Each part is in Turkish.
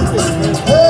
Hey!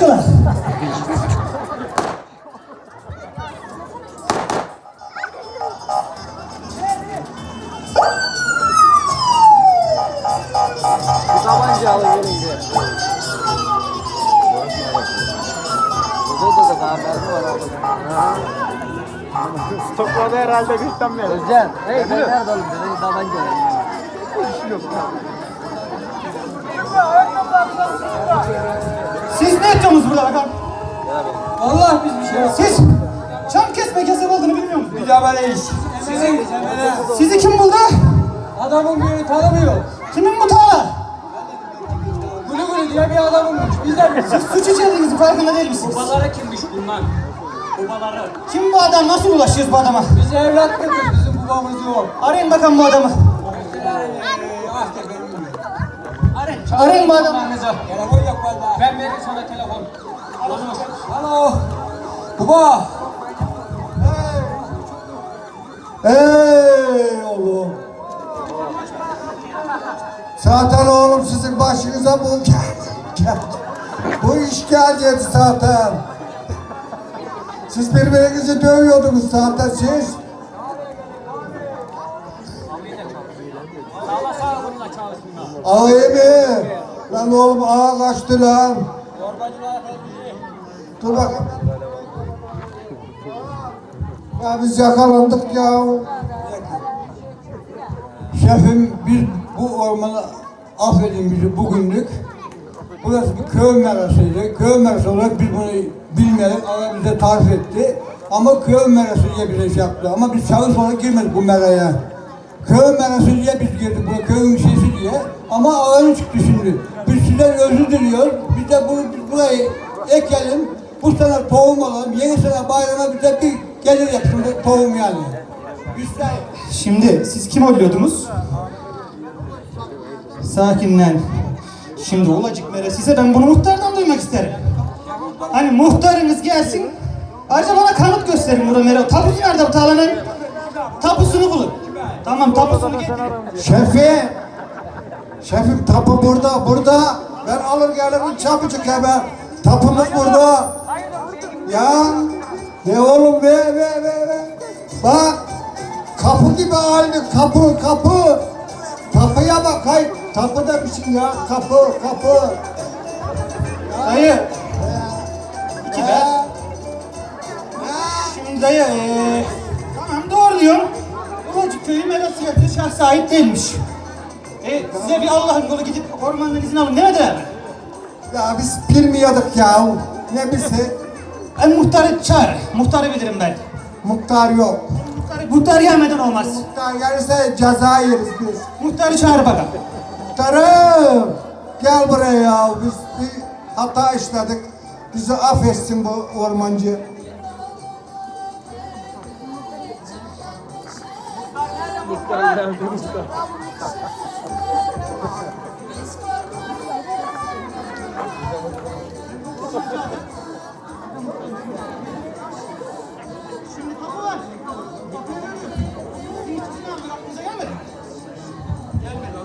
Bu tabanca alın gelin diye. Burada da daha mermi var abi. Stokladı herhalde güçten beri. Özcan, hey gülüm. Nerede oğlum? Dedi tabanca. Siz ne yapıyorsunuz burada bakalım? Vallahi biz bir şey yok. Siz çam kesme kesem olduğunu bilmiyor musunuz? Mücadeleyiz. Sizin Sizi kim buldu? adamın birini tanımıyor. Kimin bu tağlar? Gülü gülü diye bir adamınmış. Biz de Siz suç işlediğinizin farkında değil misiniz? Babaları kimmiş bunlar? Babaları. Kim bu adam? Nasıl ulaşıyoruz bu adama? biz evlat kızız. Bizim babamız yok. Arayın bakalım bu adamı. Arayın bu adamı. Telefon yok valla. Ben veririm sana telefon. Alo. Baba. Ey oğlum Zaten oğlum sizin başınıza bu geldi Bu iş geldi zaten Siz birbirinizi dövüyordunuz zaten siz Ağayı mı? Lan oğlum ağa kaçtı lan Dur bak Ya biz yakalandık ya Şefim biz bu ormanı affedin bizi bugünlük. Burası bir köy merasıydı. Köy merası olarak biz bunu bilmeyerek Allah bize tarif etti. Ama köy merası diye bize şey yaptı. Ama biz şahıs olarak girmedik bu meraya. Köy merası diye biz girdik buraya köyün şeysi diye. Ama ağırın çıktı şimdi. Biz sizden özür diliyoruz. Biz de bunu, biz burayı ekelim. Bu sene tohum alalım. Yeni sene bayrama bize bir gelir yapsın tohum yani. De Şimdi siz kim oluyordunuz? Sakinlen. Şimdi olacak mere size ben bunu muhtardan duymak isterim. Hani muhtarınız gelsin. Ayrıca bana kanıt gösterin burada mere. Tapusu nerede bu tağlanın? Tapusunu bulun. Tamam tapusunu getirin. Şefi, şefim tapu burada, burada. Ben alır gelirim çabucak hemen. Tapumuz burada. Ya, ne oğlum be be be be. Bak, kapı gibi aynı kapı, kapı. Kapıya bak, hay. Kapı demişsin ya, kapı, kapı. Dayı. İki be. Şimdi dayı ee, tamam doğru diyorsun. Ulacık köyü merası yapıyor şahsa ait değilmiş. E, size bir Allah'ın yolu gidip ormandan izin alın demediler mi? Ya biz bilmiyorduk ya. Ne bilse, Ben muhtarı çağır. Muhtarı bilirim ben. muhtar yok. Muhtarı, muhtar gelmeden olmaz. Muhtar gelirse ceza yeriz biz. Muhtarı çağır bakalım. Muhtarım gel buraya ya biz bir hata işledik. Bizi affetsin bu ormancı. Usta ileride usta.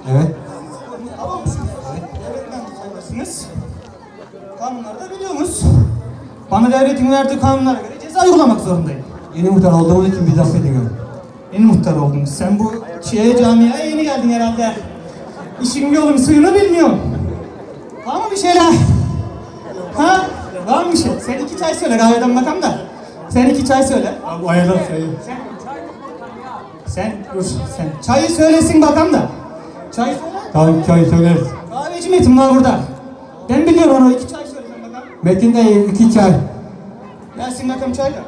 Evet. Evet. Kanunları da biliyorsunuz. Bana devletin verdiği kanunlara göre ceza uygulamak zorundayım. Yeni muhtar olduğum için bir affedin. Yeni muhtar oldun. Sen bu şeye camiaya yeni geldin herhalde. İşin yolun suyunu bilmiyorsun. Var mı bir şeyler? Ha? Var mı bir şey? Sen iki çay söyle kahveden bakalım da. Sen iki çay söyle. Abi ayarlar sayı. Sen dur sen. Çayı söylesin bakalım da. Çay söyle. Tamam çay söyleriz. Kahveci Metin var burada. Ben biliyorum onu. iki çay söyle bakalım. Metin de iki çay. Gelsin bakalım çayla.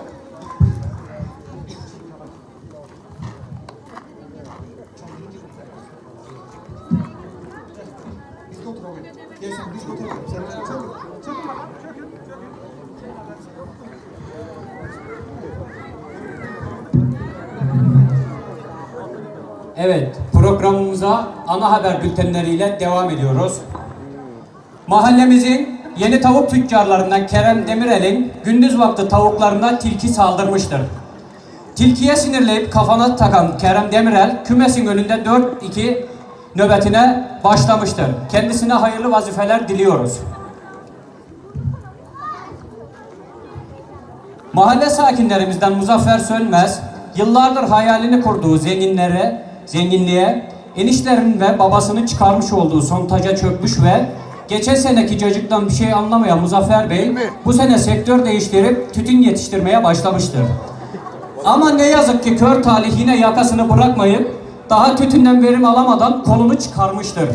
Evet, programımıza ana haber bültenleriyle devam ediyoruz. Mahallemizin yeni tavuk tüccarlarından Kerem Demirel'in gündüz vakti tavuklarına tilki saldırmıştır. Tilkiye sinirleyip kafana takan Kerem Demirel, kümesin önünde 4-2 nöbetine başlamıştır. Kendisine hayırlı vazifeler diliyoruz. Mahalle sakinlerimizden Muzaffer Sönmez, yıllardır hayalini kurduğu zenginlere, zenginliğe, enişlerin ve babasının çıkarmış olduğu sontaja çökmüş ve geçen seneki cacıktan bir şey anlamayan Muzaffer Bey, bu sene sektör değiştirip tütün yetiştirmeye başlamıştır. Ama ne yazık ki kör talih yine yakasını bırakmayıp daha tütünden verim alamadan kolunu çıkarmıştır.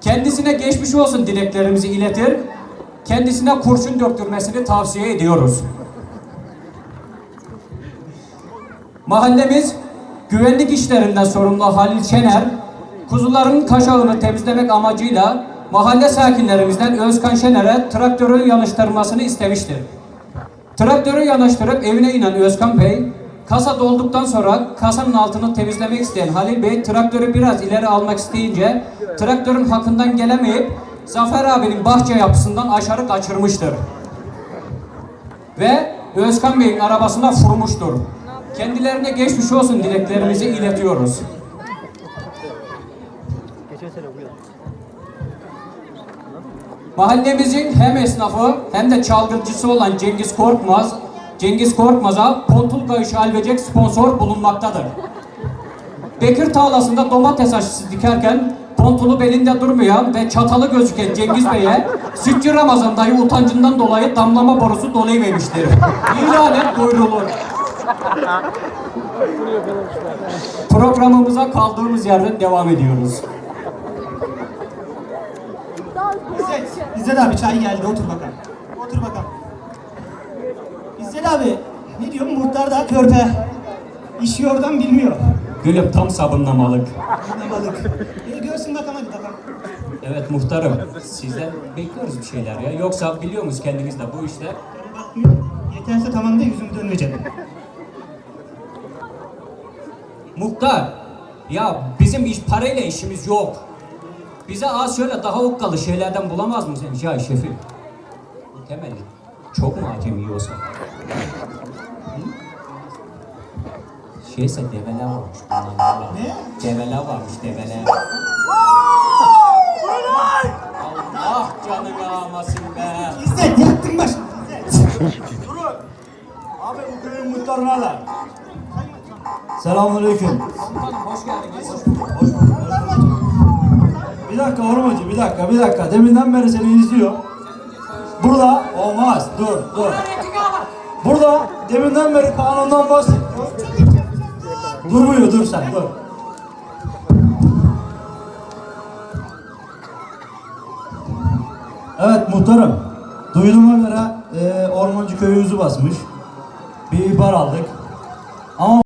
Kendisine geçmiş olsun dileklerimizi iletir, kendisine kurşun döktürmesini tavsiye ediyoruz. Mahallemiz güvenlik işlerinden sorumlu Halil Şener, kuzuların kaşağını temizlemek amacıyla mahalle sakinlerimizden Özkan Şener'e traktörü yanaştırmasını istemiştir. Traktörü yanaştırıp evine inen Özkan Bey, kasa dolduktan sonra kasanın altını temizlemek isteyen Halil Bey traktörü biraz ileri almak isteyince traktörün hakkından gelemeyip Zafer abinin bahçe yapısından aşağı kaçırmıştır. Ve Özkan Bey'in arabasına vurmuştur. Kendilerine geçmiş olsun dileklerimizi iletiyoruz. Mahallemizin hem esnafı hem de çalgıcısı olan Cengiz Korkmaz, Cengiz Korkmaz'a Pontul Kayış Albecek sponsor bulunmaktadır. Bekir tarlasında domates aşısı dikerken pontulu belinde durmayan ve çatalı gözüken Cengiz Bey'e Sütçü Ramazan dayı utancından dolayı damlama borusu dolayıvermiştir. İlan et buyrulur. Programımıza kaldığımız yerden devam ediyoruz. İzzet, İzzet abi çay geldi otur bakalım. Otur bakalım. İzzet abi ne diyor muhtar da körpe. İşi oradan bilmiyor. Gülüm tam sabunlamalık. Balık. Bir görsün bakalım hadi bakalım. Evet muhtarım, sizden bekliyoruz bir şeyler ya. Yoksa biliyor musunuz kendiniz de bu Bakmıyor. Yeterse tamam da yüzümü dönmeyecek. Muhtar, ya bizim iş parayla işimiz yok. Bize az şöyle daha okkalı şeylerden bulamaz mısın ya şefim? Bu temelli. Çok mu acemi yiyorsa? Hı? Şeyse develer varmış. Ne? Develer varmış develer. Allah canını almasın be. İzzet yaktın başını. İzzet. Abi bu köyün muhtarına lan. Selamünaleyküm. Hoş geldiniz. Bir dakika Ormacı bir dakika bir dakika. Deminden beri seni izliyor. Burada olmaz. Dur dur. Burada deminden beri kanundan bahsediyor. Durmuyor dur sen dur. Evet muhtarım. Duyduğuma göre e, Ormancı köyü basmış. Bir ihbar aldık. Ama